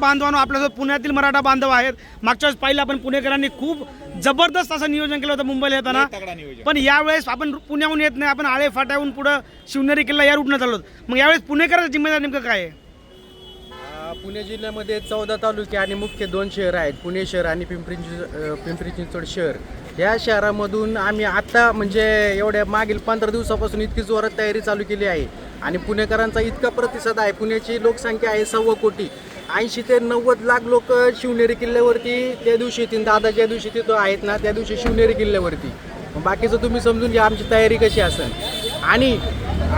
बांधवांनो आपल्यासोबत पुण्यातील मराठा बांधव आहेत. मागच्या वेळेस पाहिलं आपण पुणेकरांनी खूप जबरदस्त असं नियोजन केलं होतं मुंबईला येताना. पण यावेळेस आपण पुण्याहून येत नाही आपण आळे फाट्याहून पुढं शिवनेरी किल्ला या रूटनं चाललो मग यावेळेस पुणेकरांची जिम्मेदार नेमकं काय आहे? पुणे जिल्ह्यामध्ये चौदा तालुके आणि मुख्य दोन शहर आहेत. पुणे शहर आणि पिंपरी पिंपरी चिंचवड शहर. या शहरामधून आम्ही आत्ता म्हणजे एवढ्या मागील पंधरा दिवसापासून इतकी जोरात तयारी चालू केली आहे. आणि पुणेकरांचा इतका प्रतिसाद आहे. पुण्याची लोकसंख्या आहे सव्वा कोटी. ऐंशी ते नव्वद लाख लोक शिवनेरी किल्ल्यावरती त्या दिवशी येतील. दादा ज्या दिवशी तिथं आहेत ना त्या दिवशी शिवनेरी किल्ल्यावरती. बाकीचं तुम्ही समजून घ्या आमची तयारी कशी असेल. आणि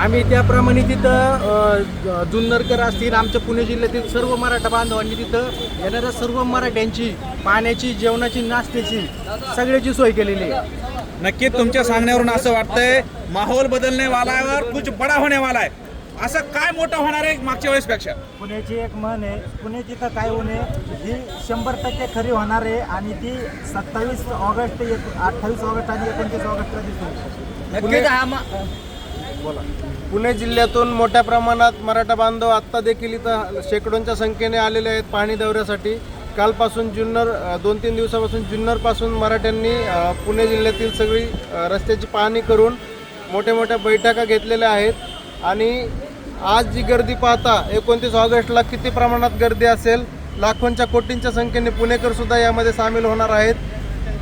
आम्ही त्याप्रमाणे तिथं जुन्नरकर असतील आमच्या पुणे जिल्ह्यातील सर्व मराठा बांधवांनी तिथं येणाऱ्या सर्व मराठ्यांची पाण्याची जेवणाची नाश्त्याची सगळ्याची सोय केलेली आहे. नक्की तुमच्या सांगण्यावरून असं वाटतंय माहोल बदलने वाला है और कुछ बडा होने वाला है असं काय मोठं होणार आहे मागच्या वेळेसपेक्षा? पुण्याची एक म्हण आहे पुण्याची तर काय होणे ही शंभर टक्के खरी होणार आहे आणि ती सत्तावीस ऑगस्ट एक अठ्ठावीस ऑगस्ट आणि एकोणतीस ऑगस्टला दिसून नक्कीच. हा पुणे जिल्ह्यातून मोठ्या प्रमाणात मराठा बांधव आत्ता देखील इथं शेकडोंच्या संख्येने आलेले आहेत पाहणी दौऱ्यासाठी. कालपासून जुन्नर दोन तीन दिवसापासून जुन्नरपासून मराठ्यांनी पुणे जिल्ह्यातील सगळी रस्त्याची पाहणी करून मोठ्या मोठ्या बैठका घेतलेल्या आहेत. आणि आज जी गर्दी पाहता एकोणतीस ऑगस्टला किती प्रमाणात गर्दी असेल लाखोंच्या कोटींच्या संख्येने पुणेकर सुद्धा यामध्ये सामील होणार आहेत.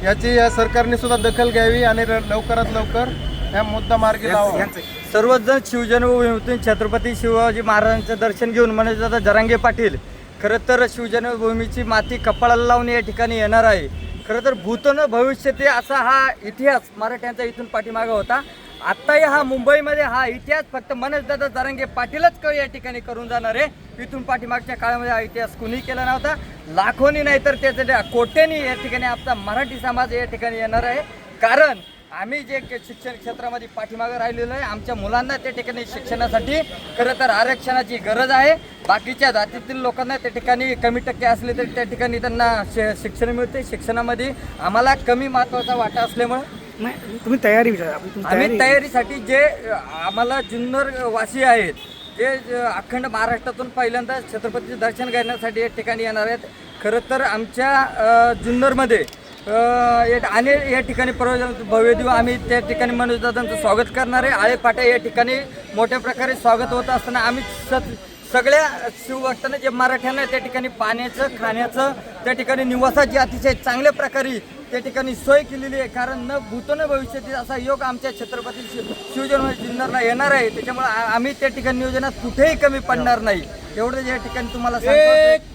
याची या सरकारने सुद्धा दखल घ्यावी आणि लवकरात लवकर या मुद्दा मार्गी लावा सर्वच जण शिवजन्मभूमीतून छत्रपती शिवाजी महाराजांचं दर्शन घेऊन म्हणजे जातात जरांगे पाटील खरं तर शिवजन्मभूमीची माती कपाळाला लावून या ठिकाणी येणार आहे. खरं तर भूतन भविष्यते असा हा इतिहास मराठ्यांचा इथून पाठीमागं होता. आत्ताही हा मुंबईमध्ये हा इतिहास फक्त मनसदादा जरांगे पाटीलच कळ या ठिकाणी करून जाणार आहे. इथून पाठीमागच्या काळामध्ये हा इतिहास कुणी केला नव्हता. लाखोनी नाही तर त्याच्या कोट्यानी या ठिकाणी आपला मराठी समाज या ठिकाणी येणार आहे. कारण आम्ही जे शिक्षण क्षेत्रामध्ये पाठीमागं राहिलेलो आहे आमच्या मुलांना त्या ठिकाणी शिक्षणासाठी खरं तर आरक्षणाची गरज आहे. बाकीच्या जातीतील लोकांना त्या ठिकाणी कमी टक्के असले तरी त्या ठिकाणी त्यांना शि- शिक्षण मिळते. शिक्षणामध्ये आम्हाला कमी महत्त्वाचा वाटा असल्यामुळं नाही तुम्ही तयारी आम्ही तयारी तयारीसाठी जे आम्हाला जुन्नर वासी आहेत जे अखंड महाराष्ट्रातून पहिल्यांदा छत्रपतीचे दर्शन घेण्यासाठी या ठिकाणी येणार आहेत खरं तर आमच्या जुन्नरमध्ये या- आणि या ठिकाणी प्रयोजन देऊ आम्ही त्या ठिकाणी मनोजदादांचं स्वागत करणार आहे. आळे आळेपाट्या या ठिकाणी मोठ्या प्रकारे स्वागत होत असताना आम्ही सत सगळ्या शिवभक्तांना जे मराठ्यांना त्या ठिकाणी पाण्याचं खाण्याचं त्या ठिकाणी निवासाची अतिशय चांगल्या प्रकारे त्या ठिकाणी सोय केलेली आहे. कारण न भूतो न भविष्यातील असा योग आमच्या छत्रपती शिव शिवजन्म जिल्ह्याला येणार आहे. त्याच्यामुळे आम्ही त्या ठिकाणी नियोजनात कुठेही कमी पडणार नाही. एवढं या ठिकाणी तुम्हाला सांगतो.